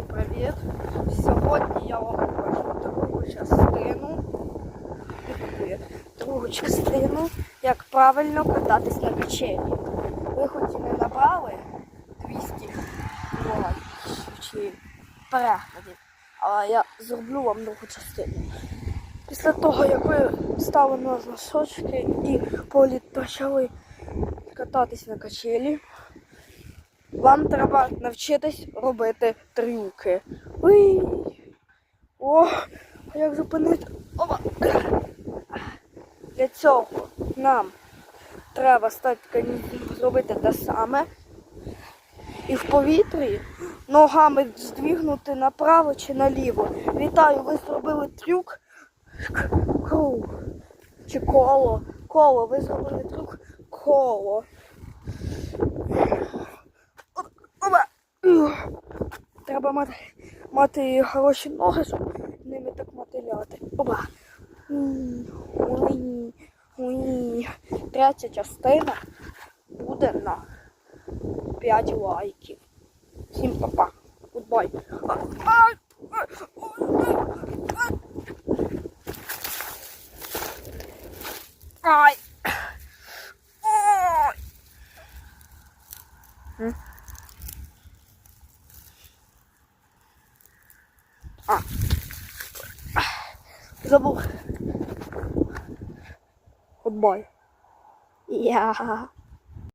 Всім привіт! Сьогодні я вам покажу другу частину. Другу частину, як правильно кататись на качелі. Ви хоч і не набрали 200 лайків чи переглядів, але я зроблю вам другу частину. Після того, як ви стали на носочки і політ почали кататись на качелі, вам треба навчитись робити трюки. Уй! О, як зупинити? Опа! Для цього нам треба стати зробити те саме. І в повітрі ногами здвігнути направо чи наліво. Вітаю, ви зробили трюк. Круг. Чи коло. Коло. Ви зробили трюк коло. Опа. Треба мати, мати хороші ноги, щоб ними так мотиляти. Опа. Ой, ой. Третя частина буде на 5 лайків. Всім папа. Гудбай. А, а, а, а, Ай. Ой. М? А. Забув. Гудбай. Я.